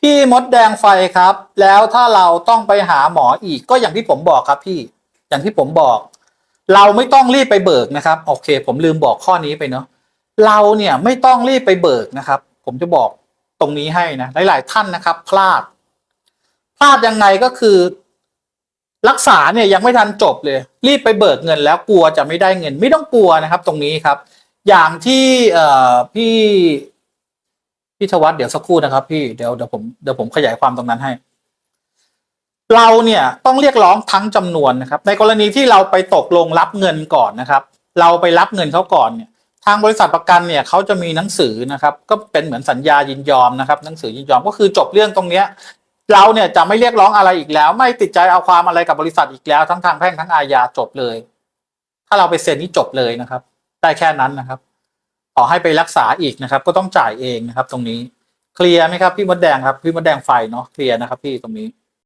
พี่มดแดงไฟครับ แล้วถ้าเราต้องไปหาหมออีกก็อย่างที่ผมบอกครับพี่อย่างที่ผมบอก เราไม่ต้องรีบไปเบิกนะครับ โอเค ผมลืมบอกข้อนี้ไปเนาะเราเนี่ยไม่ต้องรีบไปเบิกนะครับ ผมจะบอกตรงนี้ให้นะหลาย ๆ ท่านนะครับ พลาด พลาดยังไงก็คือ รักษาเนี่ยยังไม่ทันจบเลย รีบไปเบิกเงินแล้วกลัวจะไม่ได้เงิน ไม่ต้องกลัวนะครับ ตรงนี้ครับ อย่างที่เอ่อพี่ พี่ธวัฒน์เดี๋ยวสักครู่นะครับ พี่เดี๋ยวเดี๋ยวผมเดี๋ยวผมขยายความตรงนั้นให้ เราเนี่ยต้องเรียกร้องทั้งจำนวนนะครับ ในกรณีที่เราไปตกลงรับเงินก่อนนะครับ เราไปรับเงินเขาก่อนเนี่ย ทางบริษัทประกันเนี่ยเขาจะมีหนังสือนะครับ ก็เป็นเหมือนสัญญายินยอมนะครับ หนังสือยินยอมก็คือจบเรื่องตรงเนี้ยเราเนี่ยจะไม่เรียกร้องอะไรอีกแล้ว ไม่ติดใจเอาความอะไรกับบริษัทอีกแล้ว ทั้งทางแพ่งทั้งอาญาจบเลย ถ้าเราไปเซ็นนี่จบเลยนะครับ ได้แค่นั้นนะครับ อให้ไปรักษาอีกนะครับ ก็ต้องจ่ายเองนะครับ ตรงนี้เคลียร์ไหมครับพี่มดแดงครับพี่มดแดงไฟเนาะเคลียร์นะครับพี่ตรงนี้